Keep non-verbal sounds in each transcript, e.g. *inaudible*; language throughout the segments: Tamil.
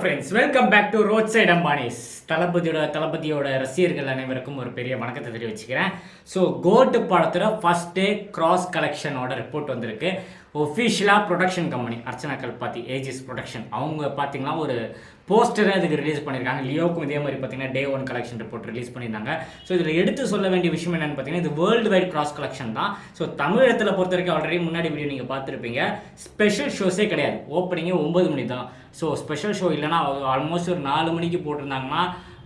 Friends welcome back to road side Ambanis தளபதியோட தளபதியோட ரசிகர்கள் அனைவருக்கும் ஒரு பெரிய வணக்கத்தை தெரிவிச்சுக்கிறேன். ஸோ கோட்டு படத்தில் ஃபர்ஸ்ட் டே கிராஸ் கலெக்ஷனோட ரிப்போர்ட் வந்திருக்கு. ஒஃபிஷியலாக production company Archana Kalpathi AGS production அவங்க பார்த்தீங்கன்னா ஒரு போஸ்டரை அதுக்கு ரிலீஸ் பண்ணியிருக்காங்க லியோக்கும் இதே மாதிரி பார்த்தீங்கன்னா day one collection report release பண்ணியிருந்தாங்க. ஸோ இதில் எடுத்து சொல்ல வேண்டிய விஷயம் என்னென்னு பார்த்தீங்கன்னா இது வேர்ல்டு வைட் கிராஸ் கலெக்ஷன் தான் ஸோ தமிழகத்தில் பொறுத்த வரைக்கும் ஆல்ரெடி முன்னாடி வீடியோ நீங்கள் பார்த்துருப்பீங்க ஸ்பெஷல் ஷோஸே கிடையாது. ஓப்பனிங்கே ஒம்பது மணி தான். ஸோ ஸ்பெஷல் ஷோ இல்லைன்னா ஆல்மோஸ்ட் ஒரு நாலு மணிக்கு போட்டிருந்தாங்கன்னா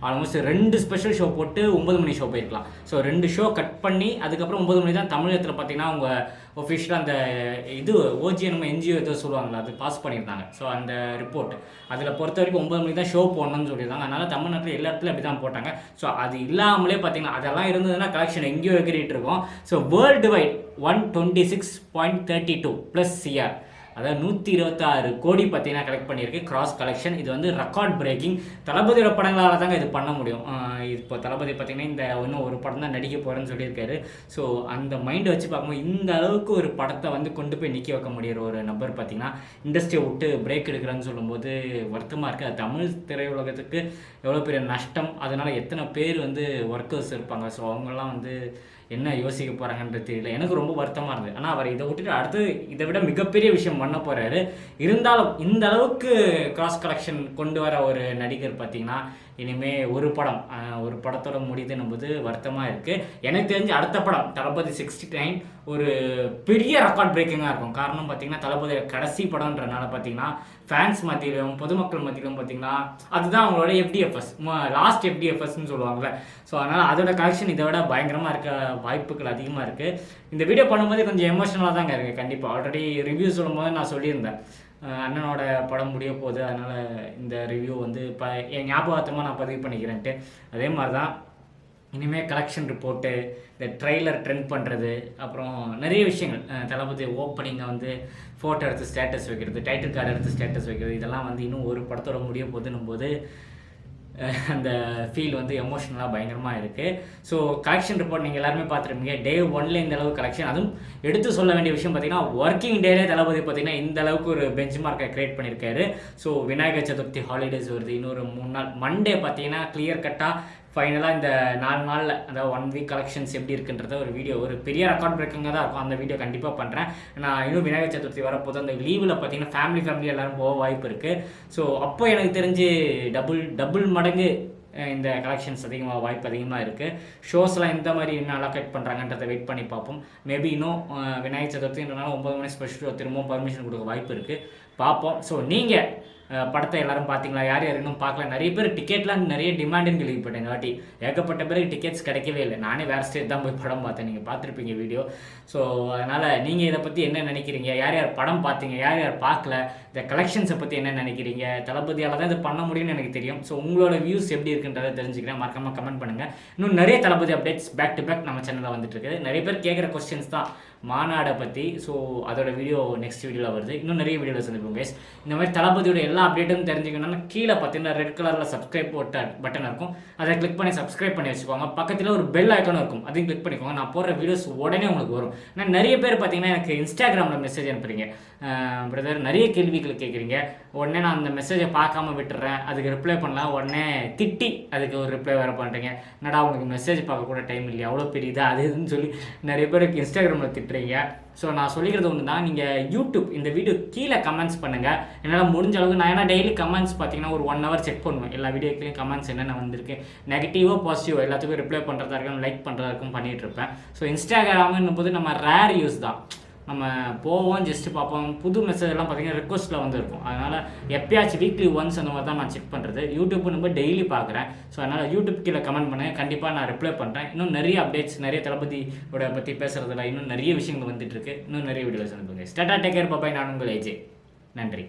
ஆல்மோஸ்ட் ரெண்டு ஸ்பெஷல் ஷோ போட்டு ஒன்பது மணி ஷோ போயிருக்கலாம். ஸோ ரெண்டு ஷோ கட் பண்ணி அதுக்கப்புறம் ஒன்பது மணி தான் தமிழகத்தில் பார்த்தீங்கன்னா அவங்க ஒஃபிஷியலாக அந்த இது ஓஜி நம்ம என்ஜிஓ ஏதோ சொல்லுவாங்களா அது பாஸ் பண்ணியிருந்தாங்க. ஸோ அந்த ரிப்போர்ட் அதில் பொறுத்த வரைக்கும் ஒன்பது மணிக்கு தான் ஷோ போடணும்னு சொல்லியிருந்தாங்க. அதனால் தமிழ்நாட்டில் எல்லா இடத்துலையும் அப்படி தான் போட்டாங்க. ஸோ அது இல்லாமலே பார்த்தீங்கன்னா அதெல்லாம் இருந்ததுன்னா கலெக்ஷன் எங்கேயோ எகிரிட்டு இருக்கும். So world wide one twenty six point thirty two plus CR அதாவது நூற்றி இருபத்தாறு கோடி பார்த்தீங்கன்னா கலெக்ட் பண்ணியிருக்கு. கிராஸ் கலெக்ஷன் இது வந்து ரெக்கார்ட் பிரேக்கிங் தளபதியோட படங்களால் தாங்க இது பண்ண முடியும். இப்போ தளபதி பார்த்தீங்கன்னா இந்த இன்னும் ஒரு படம் தான் நடிக்க போகிறேன்னு சொல்லியிருக்காரு. ஸோ அந்த மைண்டை வச்சு பார்க்கும்போது இந்த அளவுக்கு ஒரு படத்தை வந்து கொண்டு போய் நிற்க வைக்க முடியிற ஒரு நபர் பார்த்தீங்கன்னா இண்டஸ்ட்ரியை விட்டு பிரேக் எடுக்கிறேன்னு சொல்லும்போது வருத்தமாக இருக்குது அது தமிழ் திரையுலகத்துக்கு எவ்வளோ பெரிய நஷ்டம். அதனால் எத்தனை பேர் வந்து ஒர்க்கர்ஸ் இருப்பாங்க. ஸோ அவங்கெல்லாம் வந்து என்ன யோசிக்க போகிறாங்கன்றது தெரியல. எனக்கு ரொம்ப வருத்தமாக இருந்தது. ஆனால் அவர் இதை விட்டுட்டு அடுத்து இதை விட மிகப்பெரிய விஷயம் பண்ண போகிறாரு இருந்தாலும் இந்த அளவுக்கு கிராஸ் கலெக்ஷன் கொண்டு வர ஒரு நடிகர் பார்த்தீங்கன்னா இனிமே ஒரு படம் ஒரு படத்தோட முடியுதுன்னும்போது வருத்தமாக இருக்குது எனக்கு தெரிஞ்சு அடுத்த படம் தளபதி சிக்ஸ்டி நைன் ஒரு பெரிய ரெக்கார்ட் பிரேக்கிங்காக இருக்கும். காரணம் பார்த்தீங்கன்னா தளபதி கடைசி படம்ன்றனால பார்த்தீங்கன்னா ஃபேன்ஸ் மத்தியிலும் பொதுமக்கள் மத்தியிலும் பார்த்தீங்கன்னா அதுதான் அவங்களோட எஃப்டிஎஃப்எஸ் லாஸ்ட் எஃப்டிஎஃப்எஸ்ன்னு சொல்லுவாங்கள்ல ஸோ அதனால் அதோட கலெக்ஷன் இதை விட பயங்கரமாக இருக்க வாய்ப்புகள் அதிகமாக இருக்குது இந்த வீடியோ பண்ணும்போது கொஞ்சம் எமோஷனலாக தாங்க இருக்குது கண்டிப்பாக ஆல்ரெடி ரிவ்யூ சொல்லும்போது நான் சொல்லியிருந்தேன். அண்ணனோட படம் முடிய போகுது. அதனால் இந்த ரிவ்யூ வந்து இப்போ என் ஞாபகத்தமாக நான் பதிவு பண்ணிக்கிறேன்ட்டு. அதே மாதிரி தான் இனிமேல் கலெக்ஷன் ரிப்போர்ட்டு இந்த ட்ரெய்லர் ட்ரெண்ட் பண்ணுறது அப்புறம் நிறைய விஷயங்கள். தளபதி ஓப்பனிங்கை வந்து ஃபோட்டோ எடுத்து ஸ்டேட்டஸ் வைக்கிறது டைட்டில் கார்டு எடுத்து ஸ்டேட்டஸ் வைக்கிறது இதெல்லாம் வந்து இன்னும் ஒரு படத்தோட முடிய போதுன்னும் போது *laughs* அந்த ஃபீல் வந்து எமோஷ்னலாக பயங்கரமாக இருக்குது ஸோ கலெக்ஷன் ரிப்போர்ட் நீங்கள் எல்லாருமே பார்த்துருப்பீங்க. டே ஒன்ல இந்த அளவுக்கு கலெக்ஷன் அதுவும் எடுத்து சொல்ல வேண்டிய விஷயம் பார்த்தீங்கன்னா ஒர்க்கிங் டேலே தளபதி பார்த்தீங்கன்னா இந்த அளவுக்கு ஒரு பெஞ்ச் மார்க்கை கிரியேட் பண்ணியிருக்காரு. ஸோ விநாயகர் சதுர்த்தி ஹாலிடேஸ் வருது. இன்னொரு மூணு நாள் மண்டே பார்த்தீங்கன்னா கிளியர் கட்டாக ஃபைனலாக இந்த நாலு நாளில் அதாவது ஒன் வீக் கலெக்ஷன்ஸ் எப்படி இருக்குன்றத ஒரு வீடியோ ஒரு பெரிய ரெக்கார்ட் பிரேக்கிங்காக தான் இருக்கும். அந்த வீடியோ கண்டிப்பாக பண்ணுறேன் நான் இன்னும் விநாயகர் சதுர்த்தி வரப்போது அந்த லீவில் பார்த்தீங்கன்னா ஃபேமிலி ஃபேமிலி எல்லாரும் போக வாய்ப்பு இருக்குது ஸோ அப்போ எனக்கு தெரிஞ்சு டபுள் டபுள் மடங்கு இந்த கலெக்ஷன்ஸ் அதிகமாக வாய்ப்பு அதிகமாக இருக்குது ஷோஸ்லாம் எந்த மாதிரி என்ன அலோகேட் பண்ணுறாங்கன்றதை வெயிட் பண்ணி பார்ப்போம். மேபி இன்னும் விநாயகர் சதுர்த்தின்றனால ஒம்பது மணி ஸ்பெஷல் திரும்பவும் பர்மிஷன் கொடுக்க வாய்ப்பு இருக்குது பார்ப்போம். ஸோ நீங்கள் படத்தை எல்லாரும் பார்த்தீங்களா? யார் யார் இன்னும் பார்க்கல? நிறைய பேர் டிக்கெட்லாம் நிறைய டிமாண்டுன்னு கேள்விப்பட்டேன் வாட்டி ஏகப்பட்ட பேருக்கு டிக்கெட்ஸ் கிடைக்கவே இல்லை. நானே வேறு ஸ்டேட் தான் போய் படம் பார்த்தேன். நீங்கள் பார்த்துருப்பீங்க வீடியோ ஸோ அதனால் நீங்கள் இதை பற்றி என்ன நினைக்கிறீங்க? யார் யார் படம் பார்த்தீங்க? யார் யார் பார்க்கல? இந்த கலெக்ஷன்ஸை பற்றி என்ன நினைக்கிறீங்க? தளபதியால் தான் இது பண்ண முடியும்னு எனக்கு தெரியும். ஸோ உங்களோட வியூஸ் எப்படி இருக்குது இருக்குன்றதை தெரிஞ்சுக்கிறேன். மறக்காமல் கமெண்ட் பண்ணுங்கள் இன்னும் நிறைய Thalapathy updates back to back நம்ம சேனலில் வந்துட்டு இருக்குது. நிறைய பேர் கேட்குற கொஸ்டின்ஸ் தான் மாநாடை பற்றி ஸோ அதோட வீடியோ நெக்ஸ்ட் வீடியோவில் வருது. இன்னும் நிறைய வீடியோவில் சந்திப்போம் கேஸ் இந்த மாதிரி தளபதியோட எல்லா அப்டேட்டும் தெரிஞ்சுக்கணும்னா கீழே பார்த்தீங்கன்னா ரெட் கலரில் சப்ஸ்கிரைப் போட்ட பட்டன் இருக்கும். அதை கிளிக் பண்ணி சப்ஸ்கிரைப் பண்ணி வச்சுக்கோங்க. பக்கத்தில் ஒரு பெல் ஐக்கானும் இருக்கும். அதையும் கிளிக் பண்ணிக்கோங்க. நான் போடுற வீடியோஸ் உடனே உங்களுக்கு வரும். நான் நிறைய பேர் பார்த்தீங்கன்னா எனக்கு இன்ஸ்டாகிராமில் மெசேஜ் அனுப்புறீங்க. பிரதர் நிறைய கேள்விகள் கேட்குறீங்க உடனே நான் அந்த மெசேஜை பார்க்காம விட்டுறேன். அதுக்கு ரிப்ளை பண்ணலாம். உடனே திட்டி அதுக்கு ஒரு ரிப்ளை வர பண்ணுறீங்க என்னடா உனக்கு மெசேஜ் பார்க்க கூட டைம் இல்லையா? அவ்வளோ பெரிய இதா அது இதுன்னு சொல்லி நிறைய பேருக்கு இன்ஸ்டாகிராமில் திட்டுறீங்க. ஸோ நான் சொல்லிக்கிறது ஒன்று தான் நீங்கள் யூடியூப் இந்த வீடியோ கீழே கமெண்ட்ஸ் பண்ணுங்கள் என்னால் முடிஞ்ச அளவுக்கு நான் ஏன்னா டெய்லி கமெண்ட்ஸ் பார்த்தீங்கன்னா ஒரு ஒன் ஹவர் செக் பண்ணுவேன். எல்லா வீடியோக்களையும் கமெண்ட்ஸ் என்னென்ன வந்திருக்கு நெகட்டிவோ பாசிட்டிவோ எல்லாத்துக்கும் ரிப்ளை பண்ணுறதா இருக்கும் லைக் பண்ணுறதா இருக்கும் பண்ணிகிட்ருப்பேன் ஸோ இன்ஸ்டாகிராமுன்னும் போது நம்ம ரேர் யூஸ் தான். நம்ம போவோம் ஜஸ்ட் பார்ப்போம். புது மெசேஜ் எல்லாம் பார்த்தீங்கன்னா ரிக்வஸ்ட்டில் வந்துருக்கும். அதனால் எப்பயாச்சும் வீக்லி ஒன்ஸ் அந்த மாதிரி தான் நான் செக் பண்ணுறது யூடியூப் நம்ம டெய்லி பார்க்குறேன். ஸோ அதனால் யூடியூப் கீழே கமெண்ட் பண்ணுங்கள் கண்டிப்பாக நான் ரிப்ளை பண்ணுறேன் இன்னும் நிறைய அப்டேட்ஸ் நிறைய தளபதியோட பற்றி பேசுகிறதுல இன்னும் நிறைய விஷயங்கள் வந்துட்டு இருக்கு. இன்னும் நிறைய வீடியோஸ் அனுப்புங்க. ஸ்டாட்டா டேக்கர் பாப்பாய் நான் உங்கள் ஏஜே நன்றி.